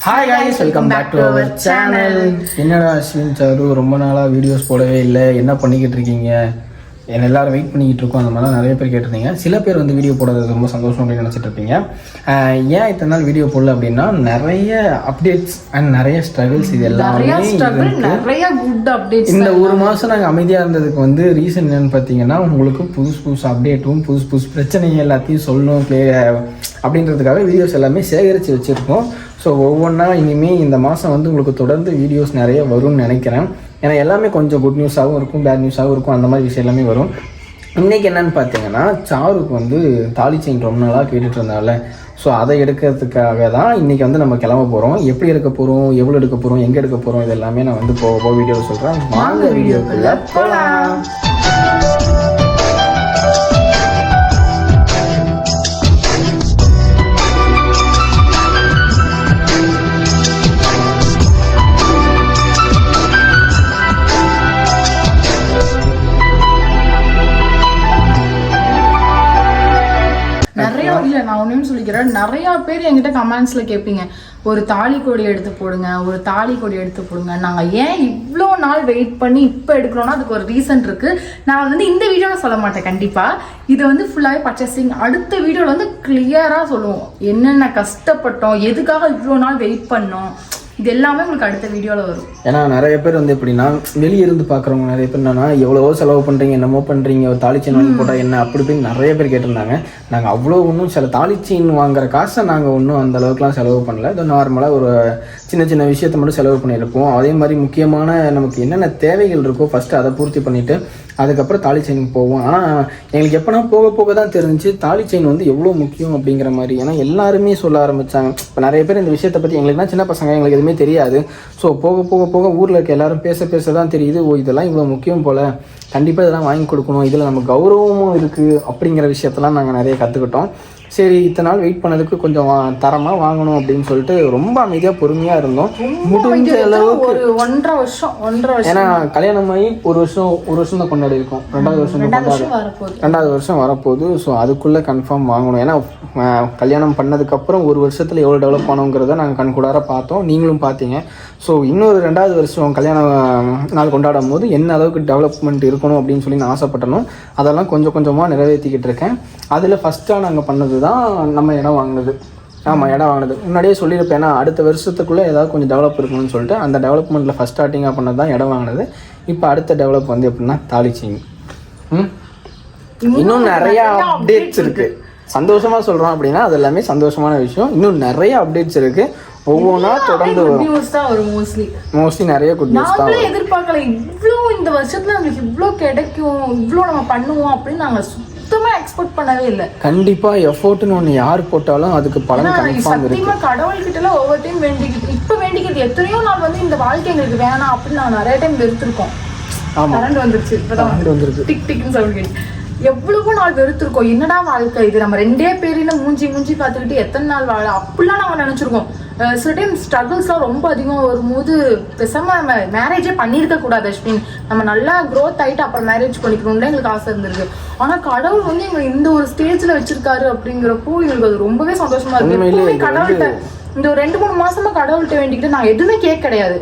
Hi guys welcome back to our channel என்னடா Ashwin sir? ரொம்ப நாளாக வீடியோஸ் போடவே இல்லை. என்ன பண்ணிக்கிட்டு இருக்கீங்க? என்ன எல்லாரும் வெயிட் பண்ணிக்கிட்டு இருக்கோம் அந்த மாதிரிலாம் நிறைய பேர் கேட்டிருந்தீங்க. சில பேர் வந்து வீடியோ போடுறது ரொம்ப சந்தோஷம் அப்படின்னு நினச்சிட்டு இருப்பீங்க ஏன் இத்தனை நாள் வீடியோ போடல அப்படின்னா நிறைய அப்டேட்ஸ் அண்ட் நிறைய ஸ்ட்ரகிள்ஸ் இது எல்லாமே. நிறைய குட் அப்டேட்ஸ் இந்த ஒரு மாதம் நாங்கள் அமைதியாக இருந்ததுக்கு வந்து ரீசன் என்னன்னு பார்த்தீங்கன்னா உங்களுக்கு புதுசு புதுசு அப்டேட்டும் புதுசு புதுசு பிரச்சனைகள் எல்லாத்தையும் சொல்லணும் அப்படின்றதுக்காக வீடியோஸ் எல்லாமே சேகரித்து வச்சுருக்கோம். ஸோ ஒவ்வொன்றா இனிமேல் இந்த மாதம் வந்து உங்களுக்கு தொடர்ந்து வீடியோஸ் நிறைய வரும்னு நினைக்கிறேன். ஏன்னா எல்லாமே கொஞ்சம் குட் நியூஸாகவும் இருக்கும் பேட் நியூஸாகவும் இருக்கும் அந்த மாதிரி விஷயம் எல்லாமே வரும். இன்றைக்கி என்னன்னு பார்த்தீங்கன்னா சாருக்கு வந்து தாலி செயின் ரொம்ப நாளாக கேட்டுட்டு இருந்தால ஸோ அதை எடுக்கிறதுக்காக தான் இன்றைக்கி வந்து நம்ம கிளம்ப போகிறோம் எப்படி எடுக்க போகிறோம் எவ்வளோ எடுக்க போகிறோம் எங்கே எடுக்க போகிறோம் இது எல்லாமே நான் வந்து போக போக வீடியோவில் சொல்கிறேன் வாங்க வீடியோக்குள்ளே போகலாம் பேர் என்கிட்ட கமெண்ட்ஸில் கேட்பீங்க ஒரு தாலி கொடி எடுத்து போடுங்க ஒரு தாலி கொடி எடுத்து போடுங்க. நாங்கள் ஏன் இவ்வளோ நாள் வெயிட் பண்ணி இப்போ எடுக்கிறோன்னா அதுக்கு ஒரு ரீசன் இருக்குது நான் வந்து இந்த வீடியோவில் சொல்ல மாட்டேன் கண்டிப்பாக இதை வந்து ஃபுல்லாகவே பர்ச்சேசிங் அடுத்த வீடியோவில் வந்து கிளியராக சொல்லுவோம். என்னென்ன கஷ்டப்பட்டோம் எதுக்காக இவ்வளோ நாள் வெயிட் பண்ணோம்? இது எல்லாமே உங்களுக்கு அடுத்த வீடியோவில் வரும். ஏன்னா நிறைய பேர் வந்து எப்படின்னா வெளியே இருந்து பார்க்குறவங்க நிறைய பேர் என்னன்னா எவ்வளவோ செலவு பண்ணுறீங்க என்னமோ பண்ணுறீங்க ஒரு தாலி செயின் வாங்கி போட்டால் என்ன அப்படி இப்படின்னு நிறைய பேர் கேட்டிருந்தாங்க. நாங்கள் அவ்வளோ ஒன்றும் சில தாலி செயின் வாங்குற காசை நாங்கள் ஒன்றும் அந்த அளவுக்குலாம் செலவு பண்ணல. இது நார்மலாக ஒரு சின்ன சின்ன விஷயத்த மட்டும் செலவு பண்ணியிருப்போம். அதே மாதிரி முக்கியமான நமக்கு என்னென்ன தேவைகள் இருக்கோ ஃபஸ்ட்டு அதை பூர்த்தி பண்ணிவிட்டு அதுக்கப்புறம் தாலி செயினுக்கு போவோம். ஆனால் எங்களுக்கு எப்போனா போக போக தான் தெரிஞ்சுச்சு தாலி செயின் வந்து எவ்வளோ முக்கியம் அப்படிங்கிற மாதிரி. ஏன்னா எல்லாருமே சொல்ல ஆரம்பித்தாங்க இப்போ நிறைய பேர் இந்த விஷயத்தை பற்றி எங்களுக்குலாம் சின்ன பசங்க எங்களுக்கு எதுவுமே தெரியாது. ஸோ போக போக போக ஊரில் இருக்க எல்லாரும் பேச பேச தான் தெரியுது. ஓ இதெல்லாம் இவ்வளோ முக்கியம் போல். கண்டிப்பாக இதெல்லாம் வாங்கி கொடுக்கணும். இதில் நம்ம கௌரவமும் இருக்குது அப்படிங்கிற விஷயத்தெல்லாம் நாங்கள் நிறைய கற்றுக்கிட்டோம் சரி இத்தனை நாள் வெயிட் பண்ணதுக்கு கொஞ்சம் வா- தரமா வாங்கணும் அப்படின்னு சொல்லிட்டு ரொம்ப அமைதியாக பொறுமையாக இருந்தோம். முடிஞ்ச அளவுக்கு ஒரு ஒன்றரை வருஷம் ஒன்றரை வருஷம். ஏன்னா கல்யாணம் ஆகி ஒரு வருஷம் ஒரு வருஷம் தான் கொண்டாடி இருக்கோம். ரெண்டாவது வருஷம் கொண்டாடு ரெண்டாவது வருஷம் வரப்போகுது. ஸோ அதுக்குள்ளே கன்ஃபார்ம் வாங்கணும். ஏன்னா கல்யாணம் பண்ணதுக்கப்புறம் ஒரு வருஷத்தில் எவ்வளோ டெவலப் ஆனோங்கிறத நாங்கள் கண்கூடார பார்த்தோம். நீங்களும் பார்த்தீங்க. ஸோ இன்னொரு ரெண்டாவது வருஷம் கல்யாண நாள் கொண்டாடும் போது என்ன அளவுக்கு டெவலப்மெண்ட் இருக்கணும் அப்படின்னு சொல்லி நான் ஆசைப்பட்டனோ அதெல்லாம் கொஞ்சம் கொஞ்சமாக நிறைவேற்றிக்கிட்டு இருக்கேன். அதில் ஃபஸ்ட்டாக நாங்கள் பண்ணது தான் நம்ம இடம் வாங்கினது ஆமாம் இடம் வாங்கினது முன்னாடியே சொல்லியிருப்பேன் ஏன்னா அடுத்த வருஷத்துக்குள்ளே ஏதாவது கொஞ்சம் டெவலப் இருக்கணும்னு சொல்லிட்டு அந்த டெவலப்மெண்ட்டில் ஃபஸ்ட் ஸ்டார்டிங்காக பண்ணது தான் இடம் வாங்கினது. இப்போ அடுத்த டெவலப் வந்து எப்படின்னா செயின் ம்? இன்னும் நிறைய அப்டேட்ஸ் இருக்கு. சந்தோஷமா சொல்றோம் அப்படின்னா அது எல்லாமே சந்தோஷமான விஷயம். இன்னும் நிறைய அப்டேட்ஸ் இருக்கு. ஒவ்வொன்றா தொடர்ந்து வரும். நியூஸ் தான் வரும் மோஸ்ட்லி மோஸ்ட்லி நிறைய குட் நியூஸ் தான் எதிர்பார்க்கல இவ்வளோ இந்த வருஷத்துல நம்மளுக்கு இவ்வளோ கிடைக்கும் இவ்வளோ நம்ம பண்ணுவோம் அப்படின்னு நாங்க சுத்தமா எக்ஸ்பெக்ட் பண்ணவே இல்லை. கண்டிப்பா எஃபோர்ட்னு ஒன்று யார் போட்டாலும் அதுக்கு பலன் கன்ஃபார்ம் இருக்கு. கடவுள்கிட்ட எல்லாம் ஒவ்வொரு டைம் வேண்டிக்கிட்டு இப்ப வேண்டிக்கிறது எத்தனையோ நாள் வந்து இந்த வாழ்க்கை எங்களுக்கு வேணாம் அப்படின்னு நாங்க நிறைய டைம் வெறுத்திருக்கோம். கரண்ட் வந்துருச்சு இப்பதான் வந்திருக்கு டிக் டிக்னு சவுண்ட் கேட்டு. எவ்வளவோ நாள் வெறுத்திருக்கோம். என்னடா வாழ்க்கை இது? நம்ம ரெண்டே பேரின மூஞ்சி மூஞ்சி பார்த்துக்கிட்டு எத்தனை நாள் வாழ? அப்படிலாம் நம்ம நினைச்சிருக்கோம். டைம் ஸ்ட்ரகிள்ஸ்லாம் ரொம்ப அதிகமாக வரும்போது பேசாம நம்ம மேரேஜே பண்ணியிருக்க கூடாது அஸ்வின். நம்ம நல்லா க்ரோத் ஆயிட்டு அப்புறம் மேரேஜ் பண்ணிக்கணும்னு எங்களுக்கு ஆசை இருந்திருக்கு. ஆனா கடவுள் வந்து எங்களை இந்த ஒரு ஸ்டேஜ்ல வச்சிருக்காரு அப்படிங்கிறப்போ எங்களுக்கு அது ரொம்பவே சந்தோஷமா இருக்கு. எப்பவுமே கடவுள்கிட்ட இந்த ஒரு ரெண்டு மூணு மாசமா கடவுள்கிட்ட வேண்டிக்கிட்டு நான் எதுவுமே கேட்க கிடையாது.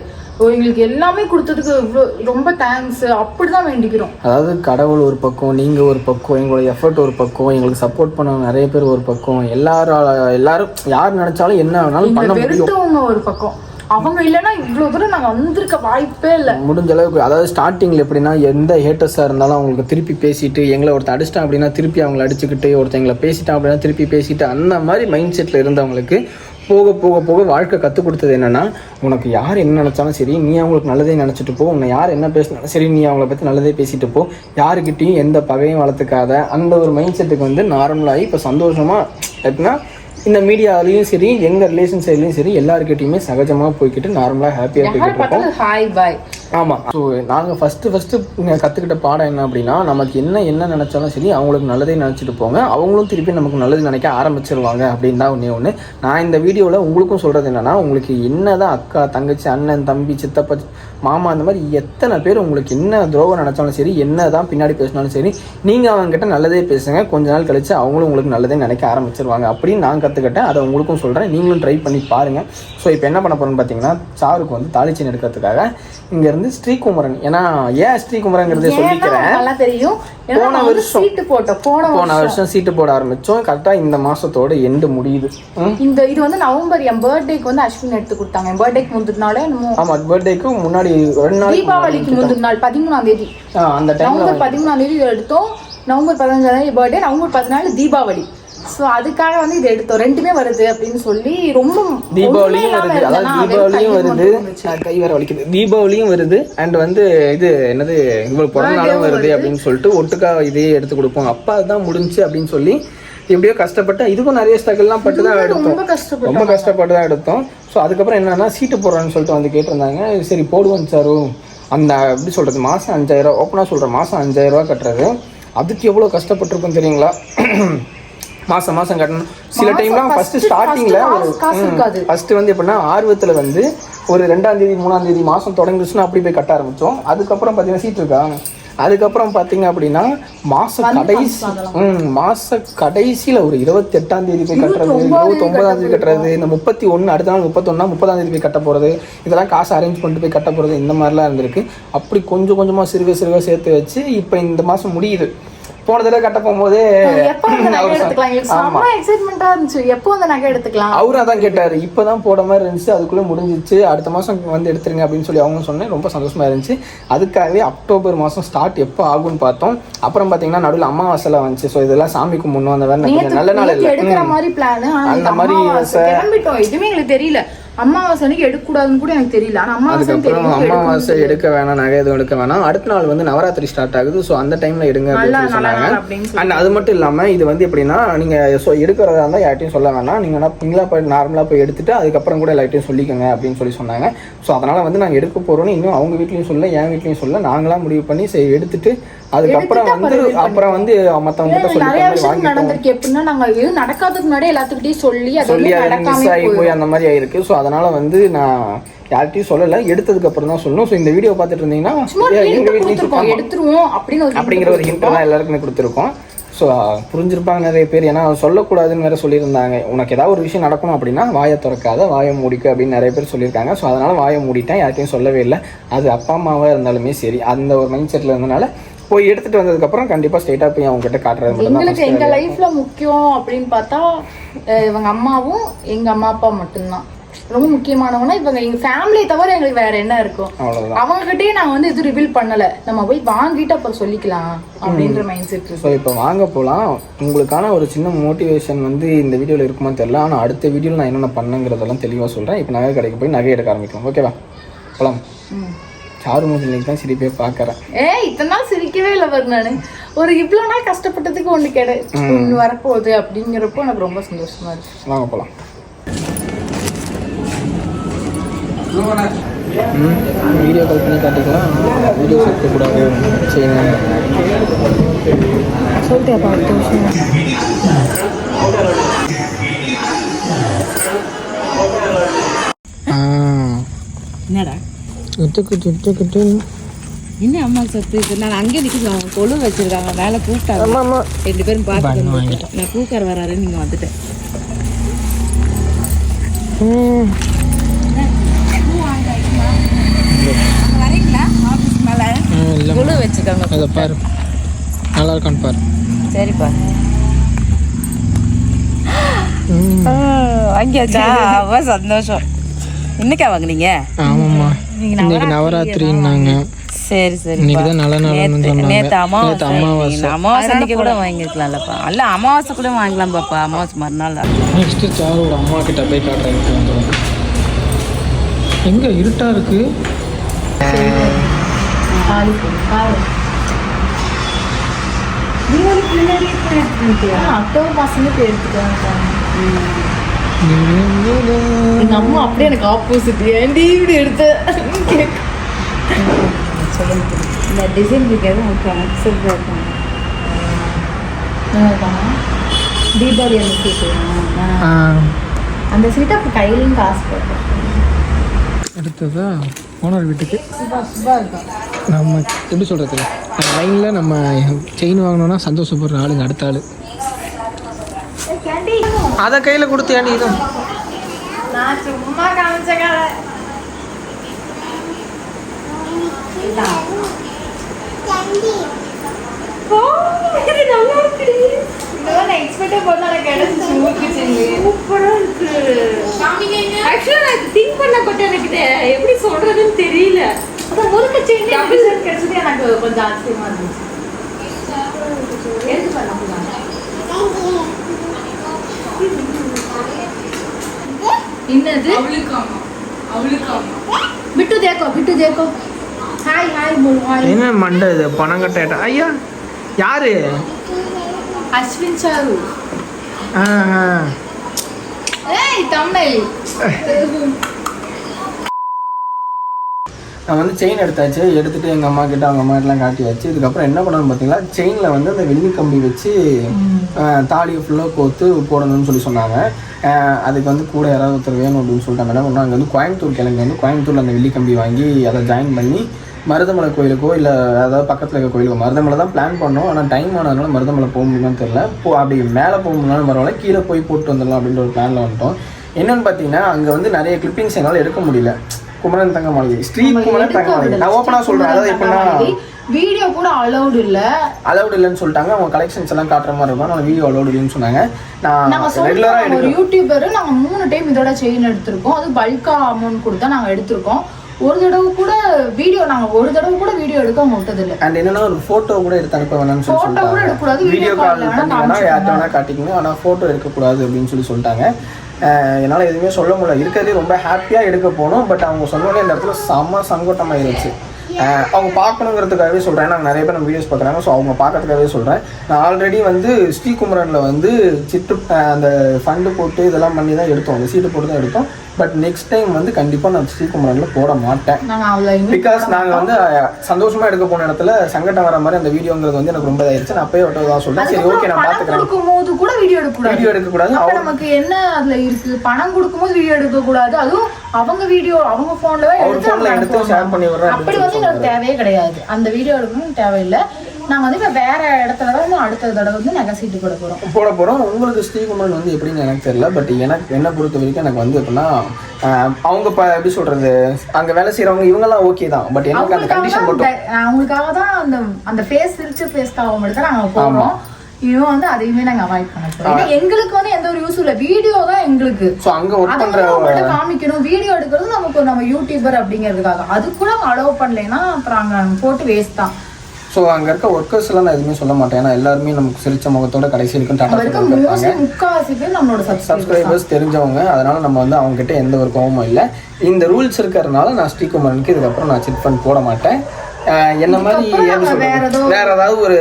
எங்களுக்கு எல்லாமே கொடுத்ததுக்கு இவ்வளோ ரொம்ப தேங்க்ஸ் அப்படிதான் வேண்டிக்கிறோம். அதாவது கடவுள் ஒரு பக்கம் நீங்க ஒரு பக்கம் எங்களோட எஃபர்ட் ஒரு பக்கம் எங்களுக்கு சப்போர்ட் பண்ண நிறைய பேர் ஒரு பக்கம். எல்லாரும் எல்லாரும் யார் நினைச்சாலும் என்ன வேணாலும் எங்களை பண்ண முடியும். ஒரு பக்கம். அவங்க இல்லைன்னா இவ்வளவு தூரம் நாங்க வந்திருக்க வாய்ப்பே இல்லை. முடிஞ்ச அளவுக்கு அதாவது ஸ்டார்டிங்கில் எப்படின்னா எந்த ஹேட்டர்ஸாக இருந்தாலும் அவங்களுக்கு திருப்பி பேசிட்டு எங்களை ஒருத்தன் அடிச்சிட்டான் அப்படின்னா திருப்பி அவங்கள அடிச்சுக்கிட்டு ஒருத்தங்களை பேசிட்டான் அப்படின்னா திருப்பி பேசிட்டு அந்த மாதிரி மைண்ட் செட்டில் இருந்தவங்களுக்கு போக போக போக வாழ்க்கை கற்றுக் கொடுத்தது என்னன்னா உனக்கு யார் என்ன நினச்சாலும் சரி நீ அவங்களுக்கு நல்லதே நினச்சிட்டு போ. உன்னை யார் என்ன பேசினாலும் சரி நீ அவங்கள பற்றி நல்லதே பேசிட்டு போ. யாருக்கிட்டையும் எந்த பகையும் வளர்த்துக்காத அந்த ஒரு மைண்ட் செட்டுக்கு வந்து நார்மலாகி இப்போ சந்தோஷமாக எப்படின்னா இந்த மீடியாலையும் சரி எங்கள் ரிலேஷன் சைட்லையும் சரி எல்லாருக்கிட்டையுமே சகஜமாக போய்க்கிட்டு நார்மலாக ஹாப்பியாக போய்கிட்டு இருக்கோம். பார்த்தாலும் ஹாய் பாய் ஆமாம் ஸோ நாங்கள் ஃபஸ்ட்டு ஃபஸ்ட்டு கற்றுக்கிட்ட பாடம் என்ன அப்படின்னா நமக்கு என்ன என்ன நினச்சாலும் சரி அவங்களுக்கு நல்லதே நினச்சிட்டு போங்க. அவங்களும் திருப்பி நமக்கு நல்லது நினைக்க ஆரம்பிச்சிருவாங்க அப்படின்னு தான் ஒன்றே ஒன்று நான் இந்த வீடியோவில் உங்களுக்கும் சொல்கிறது என்னென்னா உங்களுக்கு என்ன தான் அக்கா தங்கச்சி அண்ணன் தம்பி சித்தப்பா மாமா அந்த மாதிரி எத்தனை பேர் உங்களுக்கு என்ன துரோகம் நினச்சாலும் சரி என்ன தான் பின்னாடி பேசினாலும் சரி நீங்கள் அவங்ககிட்ட நல்லதே பேசுங்க. கொஞ்ச நாள் கழித்து அவங்களும் உங்களுக்கு நல்லதே நினைக்க ஆரம்பிச்சிருவாங்க அப்படின்னு நான் கற்றுக்கிட்டேன் அதை உங்களுக்கும் சொல்கிறேன் நீங்களும் ட்ரை பண்ணி பாருங்கள் ஸோ இப்போ என்ன பண்ண போகிறோன்னு பார்த்தீங்கன்னா சாருக்கு வந்து தாலிச்சீன் எடுக்கிறதுக்காக இங்கேருந்து ஸ்ரீகுமரன். ஏன்னா ஏன் ஸ்ரீகுமரங்கிறத சொல்லிக்கிறேன். நல்லா தெரியும். போன வந்து வருஷம். சீட்டு போட்டோம் போன போன வருஷம். சீட்டு போட ஆரம்பித்தோம் கரெக்டாக இந்த மாதத்தோட எண்டு முடியுது. இந்த இது வந்து நவம்பர் என் பர்த்டேக்கு வந்து அஸ்வின் எடுத்து கொடுத்தாங்க. என் பர்த்டேக்கு முந்தின நாளே ஆமாம் பர்த்டேக்கு முன்னாடி ரெண்டு நாளைக்கு தீபாவளிக்கு முந்தின நாள் பதிமூணாம் தேதி. அந்த டைமில் நவம்பர் பதிமூணாம் தேதி எடுத்தோம். நவம்பர் பதினஞ்சாம் தேதி பர்த்டே நவம்பர் பதினாலு தீபாவளி. ஸோ அதுக்காக வந்து இது எடுத்தோம். ரெண்டுமே வருது அப்படின்னு சொல்லி ரொம்ப தீபாவளியும் வருது. அதாவது தீபாவளியும் வருது. கை வர வலிக்குது. தீபாவளியும் வருது. அண்ட் வந்து இது என்னது இவ்வளவு பிறந்த நாளும் வருது அப்படின்னு சொல்லிட்டு ஒட்டுக்கா இதையே எடுத்து கொடுப்போம். அப்பா தான் முடிஞ்சு அப்படின்னு சொல்லி எப்படியோ கஷ்டப்பட்டு இதுக்கும் நிறைய ஸ்ட்ரகிள்லாம் பட்டு தான் எடுத்தோம். ரொம்ப கஷ்டப்பட்டு தான் எடுத்தோம். ஸோ அதுக்கப்புறம் என்னன்னா சீட்டு போடுறான்னு சொல்லிட்டு வந்து கேட்டிருந்தாங்க. சரி போடுவோம் சாரு. அந்த எப்படி சொல்றது மாசம் அஞ்சாயிரம் ஓப்பனாக சொல்கிறேன் மாசம் அஞ்சாயிரம் ரூபாய் கட்டுறது அதுக்கு எவ்வளோ கஷ்டப்பட்டிருக்கும் தெரியுங்களா? மாசம் மாசம் கட்டணும். சில டைம்லாம் ஃபர்ஸ்ட் ஸ்டார்டிங்ல ஒரு வந்து எப்படின்னா ஆர்வத்துல வந்து ஒரு ரெண்டாம் தேதி மூணாம் தேதி மாசம் தொடங்கிடுச்சுன்னா அப்படி போய் கட்ட ஆரம்பிச்சோம். அதுக்கப்புறம் பார்த்தீங்கன்னா சீட் இருக்கா? அதுக்கப்புறம் பார்த்தீங்க அப்படின்னா மாச கடைசி ம் மாச கடைசியில ஒரு இருபத்தி எட்டாம் தேதி போய் கட்டுறது இருபத்தி ஒன்பதாம் தேதி கட்டுறது. இந்த முப்பத்தி ஒன்று அடுத்த நாள் முப்பத்தொன்னா முப்பதாம் தேதி போய் கட்ட போறது இதெல்லாம் காசு அரேஞ்ச் பண்ணிட்டு போய் கட்ட போறது இந்த மாதிரிலாம் இருந்திருக்கு. அப்படி கொஞ்சம் கொஞ்சமா சிறுக சிறுக சேர்த்து வச்சு இப்போ இந்த மாசம் முடியுது. போன தடவை கட்ட போகும்போதே எப்போ வந்து நகை எடுத்துக்கலாம்? எங்களுக்கு செம்ம எக்ஸைட்மெண்ட்டா இருந்துச்சு. எப்போ வந்து நகை எடுத்துக்கலாம்? அவரும் அதான் கேட்டாரு இப்பதான் போட மாதிரி இருந்துச்சு அதுக்குள்ள முடிஞ்சிச்சு அடுத்த மாசம் வந்து எடுத்துருங்க அப்படின்னு சொல்லி அவங்க சொன்னேன். ரொம்ப சந்தோஷமா இருந்துச்சு. அதுக்காகவே அக்டோபர் மாசம் ஸ்டார்ட் எப்போ ஆகும்னு பார்த்தோம். அப்புறம் பாத்தீங்கன்னா நடுவில் அமாவாசைலாம் வந்துச்சு. ஸோ இதெல்லாம் சாமிக்கு முன்னும் அந்த மாதிரி நல்ல நாள் இல்லை. எடுக்கிற மாதிரி பிளான் அந்த மாதிரி எதுவுமே எங்களுக்கு தெரியல. அமாவாசை அன்னைக்கு எடுக்கக்கூடாதுன்னு கூட எனக்கு தெரியல. ஆனா அமாவாசை அதுக்கப்புறம் அமாவாசை எடுக்க வேணாம் நகை எதுவும் எடுக்க வேணாம். அடுத்த நாள் வந்து நவராத்திரி ஸ்டார்ட் ஆகுது. ஸோ அந்த டைம்ல எடுங்க அப்படின்னு சொன்னாங்க. அண்ட் அது மட்டும் இல்லாமல் இது வந்து எப்படின்னா நீங்கள் ஸோ எடுக்கிறதா இருந்தால் யார்ட்டையும் சொல்ல வேணாம். நீங்கள் என்ன நீங்களா போய் நார்மலாக போய் எடுத்துட்டு அதுக்கப்புறம் கூட எல்லார்ட்டையும் சொல்லிக்கோங்க அப்படின்னு சொல்லி சொன்னாங்க. ஸோ அதனால் வந்து நாங்கள் எடுக்க போகிறோன்னு இன்னும் அவங்க வீட்லையும் சொல்ல என் வீட்லையும் சொல்ல நாங்களாம் முடிவு பண்ணி சரி எடுத்துட்டு அதுக்கப்புறம் வந்து அப்புறம் வந்து மற்றவங்க கிட்ட சொல்லி நடந்திருக்கு. எப்படின்னா நாங்க எதுவும் நடக்காததுக்கு முன்னாடி எல்லாத்துக்கிட்டையும் சொல்லி அது சொல்லி அது மிஸ் ஆகி போய் அந்த மாதிரி ஆயிருக்கு. ஸோ அதனால வந்து நான் யார்கிட்டயும் சொல்லலை எடுத்ததுக்கு அப்புறம் தான் சொல்லணும். ஸோ இந்த வீடியோ பார்த்துட்டு இருந்தீங்கன்னா எடுத்துருவோம் அப்படின்னு அப்படிங்கிற ஒரு ஹிண்ட் தான் எல்லாருக்குமே கொடுத்துருக்கோம். ஸோ புரிஞ்சிருப்பாங்க நிறைய பேர். ஏன்னா சொல்லக்கூடாதுன்னு வேற சொல்லியிருந்தாங்க. உனக்கு ஏதாவது ஒரு விஷயம் நடக்கணும் அப்படின்னா வாயை திறக்காத வாயை மூடிக்க அப்படின்னு நிறைய பேர் சொல்லியிருக்காங்க. ஸோ அதனால வாயை மூடிட்டேன். யார்ட்டையும் சொல்லவே இல்லை. அது அப்பா அம்மாவாக இருந்தாலுமே சரி. அந்த ஒரு மைண்ட் செட்டில் இருந்தனால போய் எடுத்துட்டு வந்ததுக்கப்புறம் கண்டிப்பாக ஸ்ட்ரெயிட்டாக போய் அவங்க கிட்ட காட்டுறது எங்களுக்கு எங்க லைஃப்ல முக்கியம் அப்படின்னு பார்த்தா இவங்க அம்மாவும் எங்க அம்மா அப்பா மட்டும்தான். ரொம்ப முக்கியமானவங்கன்னா இவங்க எங்க ஃபேமிலியை தவிர எங்களுக்கு வேற என்ன இருக்கும் அவ்வளோதான் அவங்க கிட்டயே நாங்க வந்து இது ரிவீல் பண்ணல. நம்ம போய் வாங்கிட்டு அப்புறம் சொல்லிக்கலாம் அப்படின்ற மைண்ட் செட் ஸோ இப்போ வாங்க போகலாம் உங்களுக்கான ஒரு சின்ன மோட்டிவேஷன் வந்து இந்த வீடியோவில் இருக்குமா தெரியல. ஆனால் அடுத்த வீடியோவில் நான் என்னென்ன பண்ணுங்கிறதெல்லாம் தெளிவாக சொல்கிறேன் இப்போ நகை கடைக்கு போய் நகை எடுக்க ஆரம்பிக்கலாம். ஓகேவா போகலாம் ம். சாரு மூஞ்சி தான் சிரிப்பே பார்க்குறேன். ஏய் இத்தனை நாள் சிரிக்கவே இல்லை பாரு நானு. ஒரு இவ்வளவு நாள் கஷ்டப்பட்டதுக்கு ஒண்ணு கிடை. ஒண்ணு வரப்போகுது அப்படிங்கிறப்போ எனக்கு ரொம்ப சந்தோஷமா இருக்கு. வாங்க போகலாம் வீடியோ கால் பண்ணி காட்டிக்கலாம். வீடியோ எடுக்கக்கூடாது செய்யணும் சொல்லிட்டு அப்பா அடுத்த விஷயம். என்னடா? கிட்டு கிட்டு கிட்டு என்ன அம்மா சத்து? நான் அங்கே நிற்க கொழு வச்சிருக்காங்க. மேலே கூப்பிட்டாங்க. ரெண்டு பேரும் பார்த்து நான் கூக்கார் வராருன்னு நீங்கள் வந்துட்டேன் வரீங்களா ஆஃபீஸ் மேலே இல்லை கொழு அதை பாரு. நல்லா இருக்கான்னு பாரு. சரிப்பா வாங்கியாச்சா ரொம்ப சந்தோஷம். இன்னைக்கா வாங்குனீங்க? ஆமாம்மா. இன்னைக்கு நவராத்திரின்னாங்க. சரி சரி இன்னைக்கு தான் நல்ல நாள்னு நேத்து அமாவாசை. அமாவாசை. அமாவாசை அன்னைக்கு கூட வாங்கிருக்கலாம்லப்பா அல்ல அமாவாசை கூட வாங்கலாம் பாப்பா அமாவாசை மறுநாள் தான். நெக்ஸ்ட் சாரோட அம்மா கிட்ட போய் வந்துடும் எங்க இருட்டா இருக்கு? அக்டோபர் மாசமே போய் எடுத்துக்காங்க எங்க அம்மா அப்படியே எனக்கு ஆப்போசிட் ஏன்டி இப்படி எடுத்த? இந்த டிசைன் இருக்கிறது ஓகே அக்செப்டாக இருக்கும் தீபாவளி அந்த சீட்டு அந்த சீட்டை அப்போ கையிலையும் காசு போட்டேன் அடுத்ததா ஓனர் வீட்டுக்கு? நம்ம எப்படி சொல்கிறது லைனில் நம்ம செயின் வாங்கினோம்னா சந்தோஷப்படுற ஆளுங்க அடுத்த ஆள். அதை கையில் கொடுத்து நீ இதுவும் நான் எக்ஸ்பெக்டே பண்ணல கிடைச்சிச்சு சூப்பரா இருக்கு. ஆக்சுவலா நான் திங்க் பண்ண எனக்கு எப்படி சொல்றதுன்னு தெரியல. அதான் முறுக்கு செஞ்சு டபுள் செட் எனக்கு கொஞ்சம் ஆச்சரியமா இருந்துச்சு. எழுந்து விட்டு தேக்கோ விட்டு தேக்கோ. ஹாய் ஹாய் போல் ஹாய் என்ன மண்டை பணம் கட்ட ஐயா யாரு? அஸ்வின் சாரு. ஏய் தமிழ். நான் வந்து செயின் எடுத்தாச்சு. எடுத்துட்டு எங்கள் அம்மா கிட்ட அவங்க அம்மா எல்லாம் காட்டியாச்சு இதுக்கப்புறம் என்ன பண்ணணும் பார்த்தீங்களா செயினில் வந்து அந்த வெள்ளி கம்பி வச்சு தாலியை ஃபுல்லாக கோத்து போடணும்னு சொல்லி சொன்னாங்க. அதுக்கு வந்து கூட யாராவது ஒருத்தர் வேணும் அப்படின்னு சொல்லிட்டாங்க. மேடம் அங்கே வந்து கோயம்புத்தூர் கிழங்கு வந்து கோயம்புத்தூரில் அந்த வெள்ளி கம்பி வாங்கி அதை ஜாயின் பண்ணி மருதமலை கோயிலுக்கோ இல்லை அதாவது பக்கத்தில் இருக்க கோயிலுக்கோ மருதமலை தான் பிளான் பண்ணோம். ஆனால் டைம் ஆனதுனால மருதமலை போக முடியுமான்னு தெரியல. போ அப்படி மேலே போக முடியலன்னு பரவாயில்ல. கீழே போய் போட்டு வந்துடலாம் அப்படின்ற ஒரு பிளானில் வந்துட்டோம். என்னன்னு பார்த்தீங்கன்னா அங்கே வந்து நிறைய கிளிப்பிங்ஸ் என்னால் எடுக்க முடியல. குமரன் தங்க மாளிகை. ஸ்ரீ குமரன் தங்க மாளிகை. நான் ஓப்பனாக சொல்கிறேன் அதாவது எப்படின்னா வீடியோ கூட அலௌட் இல்ல. அலௌட் இல்லைன்னு சொல்லிட்டாங்க. அவங்க கலெக்ஷன்ஸ் எல்லாம் காட்டுற மாதிரி இருக்கும். ஆனால் வீடியோ அலௌட் இல்லைன்னு சொன்னாங்க. நான் சொல்றோம். ஒரு யூடியூபர் நாங்க மூணு டைம் இதோட செயின் எடுத்திருக்கோம். அது பல்கா அமௌண்ட் கொடுத்தா நாங்க எடுத்திருக்கோம். ஒரு தடவை கூட வீடியோ நாங்க ஒரு தடவை கூட வீடியோ எடுக்க விட்டது இல்ல அண்ட் என்னன்னா ஒரு ஃபோட்டோ கூட எடுத்து அனுப்ப வேணாம்னு சொல்லி Photo கூட சொல்லிட்டாங்க video வீடியோ கால் பண்ணீங்கன்னா. யார்கிட்ட வேணா காட்டிக்கங்க. ஆனால் ஃபோட்டோ எடுக்கக்கூடாது அப்படின்னு சொல்லி சொல்லிட்டாங்க. என்னால் எதுவுமே சொல்ல முடியல. இருக்கிறதே ரொம்ப ஹாப்பியாக எடுக்க போனோம். பட் அவங்க சொன்னோடனே இந்த இடத்துல செம்ம சங்கோட்டமாயிருச்சு. அவங்க பார்க்கணுங்கிறதுக்காகவே சொல்கிறேன் நாங்கள் நிறைய பேர் நம்ம வீடியோஸ் பார்க்குறாங்க. ஸோ அவங்க பார்க்கறதுக்காகவே சொல்கிறேன் நான் ஆல்ரெடி வந்து ஸ்ரீகுமரனில் வந்து சிட்டு அந்த ஃபண்டு போட்டு இதெல்லாம் பண்ணி தான் எடுத்தோம். அந்த சீட்டு போட்டு தான் எடுத்தோம். பட் நெக்ஸ்ட் டைம் வந்து கண்டிப்பாக நான் ஸ்ரீகுமரனில் போட மாட்டேன். பிகாஸ் நாங்கள் வந்து அஹ், சந்தோஷமா எடுக்க போன இடத்துல சங்கடம் வர மாதிரி அந்த வீடியோங்கிறது வந்து எனக்கு ரொம்ப இதாயிருச்சு. நான் அப்பயே விட்டு தான் சொல்றேன். சரி ஓகே நான் கொடுக்கும் போது கூட வீடியோ எடுக்க கூடாது வீடியோ எடுக்கக்கூடாது. அப்ப நமக்கு என்ன அதுல இருக்கு? பணம் கொடுக்கும்போது வீடியோ எடுக்க கூடாது அதுவும் அவங்க வீடியோ அவங்க போன்ல அவர் எடுத்து எடுத்து share பண்ணி விடுறேன் அப்படி வந்து எங்களுக்கு தேவையே கிடையாது. அந்த வீடியோ எடுக்கணும் தேவையில்லை. நாங்க வந்து இப்ப வேற இடத்துல தான் வந்து அடுத்த தடவை வந்து நகை சீட்டு போட போறோம். போட போறோம். உங்களுக்கு ஸ்ரீகுமரன் வந்து எப்படின்னு எனக்கு தெரியல. பட் எனக்கு என்ன பொறுத்த வரைக்கும் எனக்கு வந்து எப்படின்னா அவங்க இப்போ எப்படி சொல்றது அங்க வேலை செய்யறவங்க இவங்கெல்லாம் ஓகே தான். பட் எனக்கு அந்த கண்டிஷன் மட்டும் அவங்களுக்காக தான் அந்த அந்த ஃபேஸ் சிரிச்ச ஃபேஸ்க்காக மட்டும் தான் நாங்க போறோம். இவன் வந்து அதையுமே நாங்க அவாய்ட் பண்ண போறோம். எங்களுக்கு வந்து எந்த ஒரு யூஸ் இல்ல. வீடியோ தான் எங்களுக்கு. ஸோ அங்க ஒர்க் பண்ற காமிக்கணும். வீடியோ எடுக்கிறது நமக்கு நம்ம யூடியூபர் அப்படிங்கிறதுக்காக. அது கூட அவங்க அலோவ் பண்ணலைன்னா அப்புறம் அங்க போட்டு வேஸ்ட் தான். ஸோ அங்க இருக்க ஒர்க்கர்ஸ் எல்லாம் நான் எதுவுமே சொல்ல மாட்டேன். ஏன்னா எல்லாருமே நமக்கு சிரிச்ச முகத்தோட கடைசி வரைக்கும் டாடா அங்க இருக்க சொல்லிட்டு இருப்பாங்க மோஸ்ட்லி முக்காவாசி பேர் நம்மளோட சப்ஸ்கிரைபர்ஸ் தெரிஞ்சவங்க. அதனால நம்ம வந்து அவங்க கிட்ட எந்த ஒரு கோவமும் இல்லை. இந்த ரூல்ஸ் இருக்கிறதுனால நான் ஸ்ரீகுமரனுக்கு இதுக்கப்புறம் நான் சிட் ஃபண்ட் போட மாட்டேன். என்ன மாதிரி வேற ஏதாவது ஒரு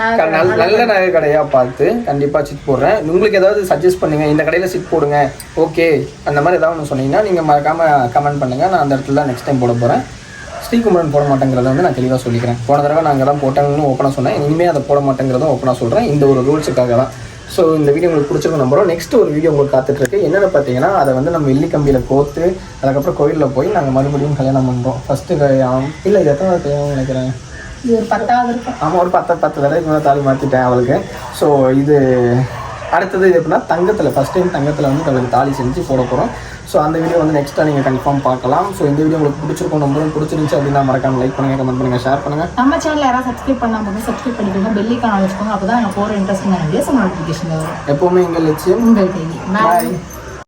நல்ல நல்ல நகை கடையா பார்த்து கண்டிப்பா சிட் போடுறேன். உங்களுக்கு ஏதாவது சஜஸ்ட் பண்ணுங்க. இந்த கடையில சிட் போடுங்க. ஓகே அந்த மாதிரி ஏதாவது ஒன்று சொன்னீங்கன்னா நீங்க மறக்காம கமெண்ட் பண்ணுங்க. நான் அந்த இடத்துல நெக்ஸ்ட் டைம் போட போறேன். ஸ்ரீகுமரன் போட மாட்டேங்கிறத வந்து நான் தெளிவாக சொல்லிக்கிறேன். போன தடவை அங்கே தான் போட்டேன்னு ஓப்பனாக சொன்னேன். இனிமேல் அதை போட மாட்டேங்கிறதும் ஓப்பனாக சொல்கிறேன் இந்த ஒரு ரூல்ஸுக்காக தான். ஸோ இந்த வீடியோ உங்களுக்கு பிடிச்சிருக்கும் நம்புறோம் நெக்ஸ்ட் ஒரு வீடியோ உங்களுக்கு காத்துட்டு இருக்கு. என்னென்னு பார்த்தீங்கன்னா அதை வந்து நம்ம வெள்ளி கம்பியில் கோத்து அதுக்கப்புறம் கோயிலில் போய் நாங்கள் மறுபடியும் கல்யாணம் பண்ணுறோம் ஃபஸ்ட்டு கல்யாணம் இல்லை இது எத்தனை கல்யாணம் நினைக்கிறேன்? இது ஒரு பத்தாவது ஆமாம் ஒரு பத்து பத்து தடவைக்கு மேலே தாலி மாற்றிட்டேன் அவளுக்கு. ஸோ இது அடுத்தது இது எப்படின்னா தங்கத்தில் ஃபஸ்ட் டைம் தங்கத்தில் வந்து அவளுக்கு தாலி செஞ்சு போட போகிறோம் ஸோ அந்த வீடியோ வந்து நெக்ஸ்ட்டாக நீங்கள் கன்ஃபார்ம் பார்க்கலாம். ஸோ இந்த வீடியோ உங்களுக்கு பிடிச்சிருக்கும் நம்பரும் பிடிச்சிருந்துச்சு அப்படின்னா மறக்காம லைக் பண்ணுங்கள் கமெண்ட் பண்ணுங்கள் ஷேர் பண்ணுங்கள் நம்ம சேனல் யாராவது சப்ஸ்கிரைப் பண்ணாம சப்ஸ்கிரைப் பண்ணிக்கோங்க. பெல்லி காண வச்சுக்கோங்க. அப்பதான் நாங்க போற இன்ட்ரெஸ்டிங் வீடியோஸ் நோட்டிஃபிகேஷன் வரும். எப்போவுமே எங்கள் லட்சியம். உங்கள் தேதி. பாய்